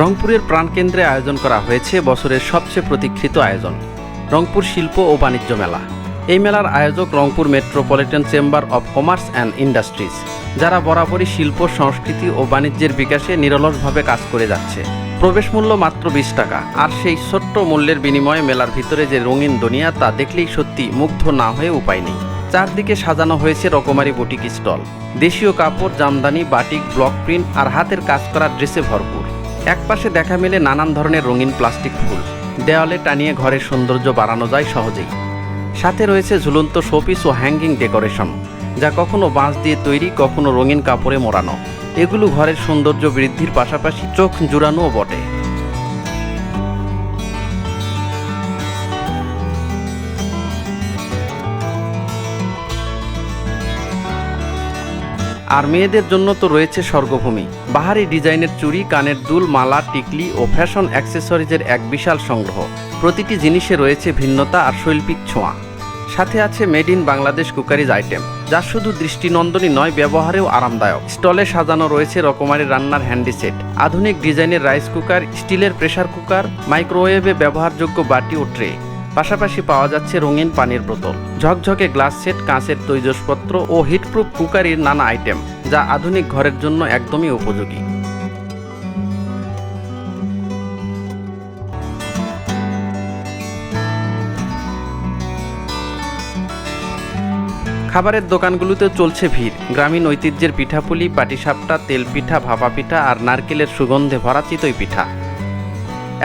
রংপুরের প্রাণকেন্দ্রে আয়োজন করা হয়েছে বছরের সবচেয়ে প্রতীক্ষিত আয়োজন, রংপুর শিল্প ও বাণিজ্য মেলা। এই মেলার আয়োজক Rangpur metropolitan chamber of commerce and industries, যারা বরাবরই শিল্প, সংস্কৃতি ও বাণিজ্যের বিকাশে নিরলসভাবে কাজ করে যাচ্ছে। প্রবেশ মূল্য মাত্র বিশ টাকা, আর সেই ছোট্ট মূল্যের বিনিময়ে মেলার ভিতরে যে রঙিন দুনিয়া তা দেখলেই সত্যি মুগ্ধ না হয়ে উপায় নেই। চারদিকে সাজানো হয়েছে রকমারি বুটিক স্টল, দেশীয় কাপড়, জামদানি, বাটিক, ব্লক প্রিন্ট, আর হাতের কাজ করা ড্রেসে ভরপুর। একপাশে দেখা মেলে নানান ধরনের রঙিন প্লাস্টিক ফুল। দেওয়ালে টানিয়ে ঘরের সৌন্দর্য বাড়ানো যায় সহজেই। সাথে রয়েছে ঝুলন্ত শোপিস ও হ্যাঙ্গিং ডেকোরেশন, যা কখনো বাঁশ দিয়ে তৈরি, কখনো রঙিন কাপড়ে মোড়ানো। এগুলো ঘরের সৌন্দর্য বৃদ্ধির পাশাপাশি চোখ জুড়ানোও বটে। আর মেয়েদের জন্য তো রয়েছে স্বর্গভূমি। বাহারি ডিজাইনের চুড়ি, কানের দুল, মালা, টিকলি ও ফ্যাশন অ্যাক্সেসরিজের এক বিশাল সংগ্রহ। প্রতিটি জিনিসে রয়েছে ভিন্নতা আর শৈল্পিক ছোঁয়া। সাথে আছে made in Bangladesh cookeries item, যা শুধু দৃষ্টিনন্দনই নয়, ব্যবহারেও আরামদায়ক। স্টলে সাজানো রয়েছে রকমারি রান্নার হ্যান্ডি সেট, আধুনিক ডিজাইনের রাইস কুকার, স্টিলের প্রেসার কুকার, মাইক্রোওয়েভে ব্যবহারযোগ্য বাটি ও ট্রে। পাশাপাশি পাওয়া যাচ্ছে রঙিন পানির বোতল। ঝকঝকে গ্লাস সেট, কাঁচের তৈজসপত্র ও হিটপ্রুফ কুকারির নানা আইটেম, যা আধুনিক ঘরের জন্য একদমই উপযোগী। খাবারের দোকানগুলোতেও চলছে ভিড়। গ্রামীণ ঐতিহ্যের পিঠাপুলি, পাটিসাপটা, তেলপিঠা, ভাপা পিঠা আর নারকেলের সুগন্ধে ভরা চিতই পিঠা।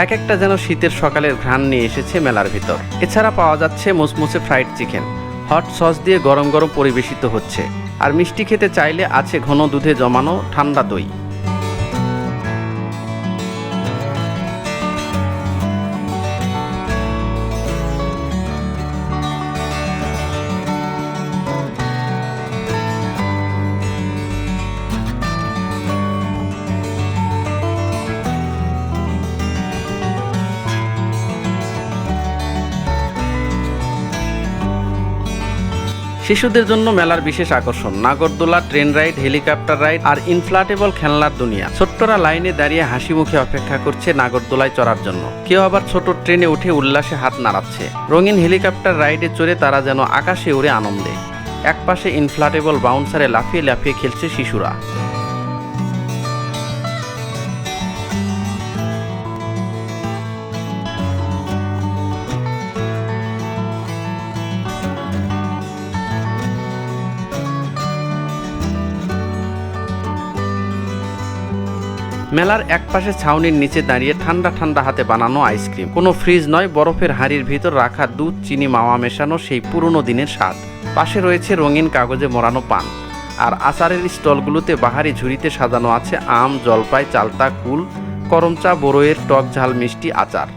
এক একটা যেন শীতের সকালের ঘ্রাণ নিয়ে এসেছে মেলার ভিতর। এছাড়া পাওয়া যাচ্ছে মুসমুসে ফ্রাইড চিকেন। হট সস দিয়ে গরম গরম পরিবেশিত হচ্ছে। আর মিষ্টি খেতে চাইলে আছে ঘন দুধে জমানো ঠান্ডা দই। শিশুদের জন্য মেলার বিশেষ আকর্ষণ। নাগরদোলা, ট্রেন রাইড, হেলিকপ্টার রাইড আর ইনফ্লাটেবল খেলনার দুনিয়া। ছোট্টরা লাইনে দাঁড়িয়ে হাসি মুখে অপেক্ষা করছে নাগরদোলায় চড়ার জন্য। কেউ আবার ছোট ট্রেনে উঠে উল্লাসে হাত নাড়াচ্ছে। রঙিন হেলিকপ্টার রাইডে চড়ে তারা যেন আকাশে উড়ে আনন্দে। একপাশে ইনফ্লাটেবল বাউন্সারে লাফিয়ে লাফিয়ে খেলছে শিশুরা। মেলার একপাশে ছাউনির নিচে দাঁড়িয়ে ঠান্ডা ঠান্ডা হাতে বানানো আইসক্রিম। কোনো ফ্রিজ নয়, বরফের হাঁড়ির ভিতর রাখা দুধ, চিনি, মাওয়া মেশানো সেই পুরনো দিনের স্বাদ। পাশে রয়েছে রঙিন কাগজে মোড়ানো পান। আর আচারের স্টলগুলোতে বাহারি ঝুড়িতে সাজানো আছে আম, জলপাই, চালতা, কুল, করমচা, বড়ইয়ের টক ঝাল মিষ্টি আচার।